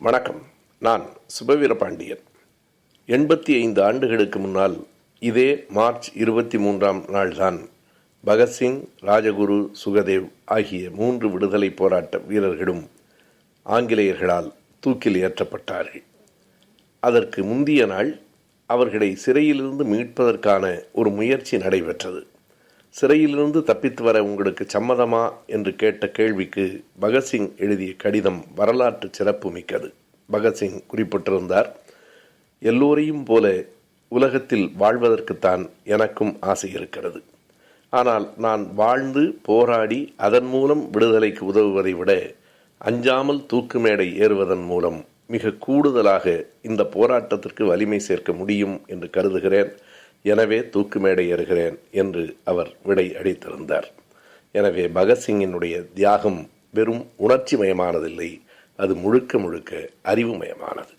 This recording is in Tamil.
வணக்கம். நான் சுபவீரபாண்டியன். எண்பத்தி ஐந்து ஆண்டுகளுக்கு முன்னால் இதே மார்ச் இருபத்தி மூன்றாம் நாள்தான் பகத்சிங் ராஜகுரு சுகதேவ் ஆகிய மூன்று விடுதலை போராட்ட வீரர்களும் ஆங்கிலேயர்களால் தூக்கில் ஏற்றப்பட்டார்கள். அதற்கு முந்திய நாள் அவர்களை சிறையிலிருந்து மீட்பதற்கான ஒரு முயற்சி நடைபெற்றது. சிறையிலிருந்து தப்பித்து வர உங்களுக்கு சம்மதமா என்று கேட்ட கேள்விக்கு பகத்சிங் எழுதிய கடிதம் வரலாற்று சிறப்பு மிக்கது. பகத்சிங் குறிப்பிட்டிருந்தார் எல்லோரையும் போல உலகத்தில் வாழ்வதற்குத்தான் எனக்கும் ஆசை இருக்கிறது. ஆனால் நான் வாழ்ந்து போராடி அதன் மூலம் விடுதலைக்கு உதவுவதை விட அஞ்சாமல் தூக்கு மேடை ஏறுவதன் மூலம் மிக கூடுதலாக இந்த போராட்டத்திற்கு வலிமை சேர்க்க முடியும் என்று கருதுகிறேன். எனவே தூக்கு மேடை ஏறுகிறேன் என்று அவர் விடை அளித்திருந்தார். எனவே பகத்சிங்கினுடைய தியாகம் வெறும் உணர்ச்சி மயமானதில்லை அது முழுக்க முழுக்க அறிவுமயமானது.